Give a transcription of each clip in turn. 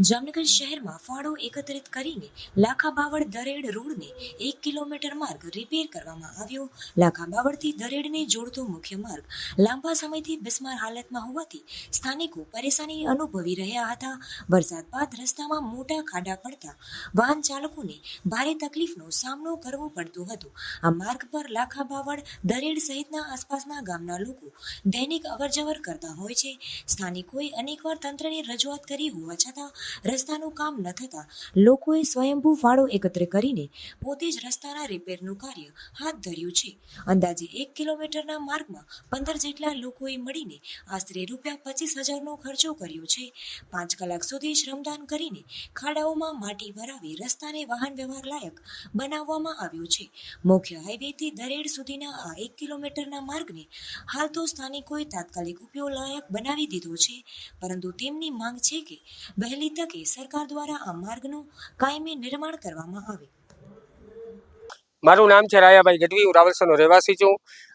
જામનગર શહેરમાં ફાળો એકત્રિત કરીને લાખા બાવળ દરેડ રોડને એક કિલોમીટર માર્ગ રિપેર કરવામાં આવ્યો. લાખા બાવળથી દરેડને જોડતો મુખ્ય માર્ગ લાંબા સમયથી બિસ્માર હાલતમાં હોવાથી સ્થાનિકો પરેશાની અનુભવી રહ્યા હતા. વરસાદ બાદ રસ્તામાં મોટા ખાડા પડતા વાહન ચાલકોને ભારે તકલીફનો સામનો કરવો પડતો હતો. આ માર્ગ પર લાખા બાવળ દરેડ સહિતના આસપાસના ગામના લોકો દૈનિક અવરજવર કરતા હોય છે. સ્થાનિકોએ અનેકવાર તંત્રને રજૂઆત કરી હોવા છતાં રસ્તાનું કામ ન થતાં લોકોએ સ્વયંભૂ ફાળો એકત્ર કરીને પોતે જ રસ્તાના રિપેરનું કાર્ય હાથ ધર્યું છે. અંદાજે એક કિલોમીટરના માર્ગમાં પંદર જેટલા લોકોએ મળીને આશરે રૂપિયા પચીસ હજારનો ખર્ચો કર્યો છે. પાંચ કલાક સુધી શ્રમદાન કરીને ખાડાઓમાં માટી ભરાવી રસ્તાને વાહન વ્યવહાર લાયક બનાવવામાં આવ્યો છે. મુખ્ય હાઈવેથી દરેડ સુધીના આ એક કિલોમીટરના માર્ગને હાલ તો સ્થાનિકોએ તાત્કાલિક ઉપયોગ લાયક બનાવી દીધો છે. પરંતુ તેમની માંગ છે કે વહેલી તકે સરકાર દ્વારા આ માર્ગનું કાયમી નિર્માણ કરવામાં આવે. મારું નામ છે રાયાભાઈ ગઢવી હું રાવલસરનો રહેવાસી છું.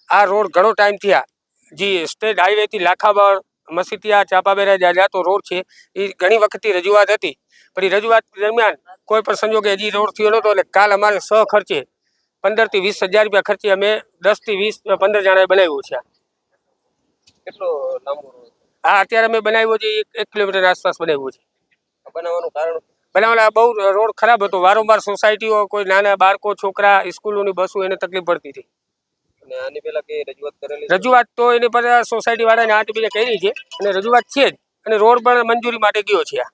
આ રોડ ઘણો ટાઈમ થયા જે સ્ટેટ હાઈવેથી લાખાબાળ મસીતિયા ચાપાબેરા જ્યાં તો રોડ છે એ ઘણી વખતથી રજૂઆત હતી. પણ એ રજૂઆત દરમિયાન કોઈ પણ સંજોગે હજી રોડ થયો નહોતો એટલે કાલ અમારે સહ ખર્ચે પંદરથી વીસ હજાર રૂપિયા ખર્ચે અમે દસથી વીસ પંદર જણાએ બનાવ્યું છે. કેટલો લાંબો રોડ? આ અત્યારે અમે બનાવ્યો છે એક કિલોમીટર આસપાસ બનાવ્યું છે. બનાવવાનું કારણ બનાવવાના બહુ રોડ ખરાબ હતો. વારંવાર સોસાયટીઓ કોઈ નાના બાળકો છોકરા સ્કૂલોની બસો એને તકલીફ પડતી હતી. રજૂઆત તો એની પર સોસાયટી વાળાને આઠ બીજા કરી છે. અને રજૂઆત છે જ. અને રોડ પણ મંજૂરી માટે ગયો છે આ.